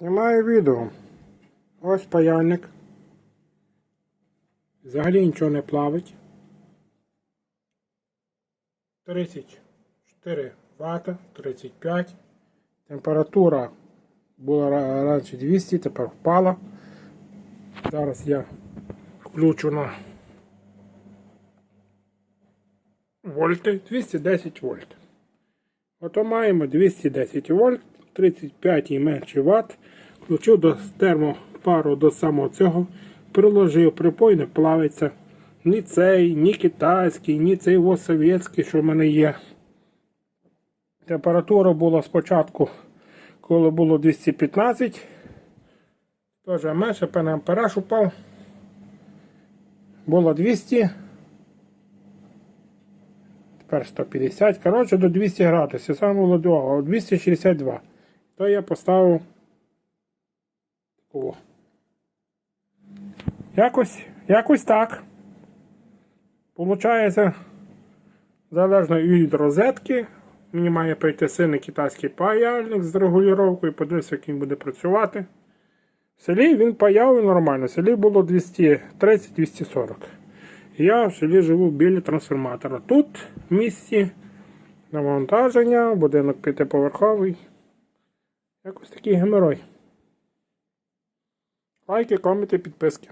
Знімаю відео. Ось паяльник. Взагалі нічого не плавить. 34 Вт, 35. Температура була раніше 200, тепер впала. Зараз я включу на вольти 210 вольт. Ото маємо 210 вольт, 35 і менше ватт. Включив до термопару до самого цього, приложив, припой не плавиться. Ні цей, ні китайський, ні цей во совєтський, що в мене є. Температура була спочатку, коли було 215. Теж менше, певне ампераж упав. Було 200. Тепер 150. Коротше, до 200 градусів. Саме було довго. 262. То я поставив такого. Якось, якось так. Получається, залежно від розетки. Мені має прийти сильний китайський паяльник з регулювання, подивився, як він буде працювати. В селі він паяв нормально. В селі було 230-240. Я в селі живу біля трансформатора. Тут в місті навантаження, будинок п'ятиповерховий. Якось такий геморой. Лайки, коменти, підписки.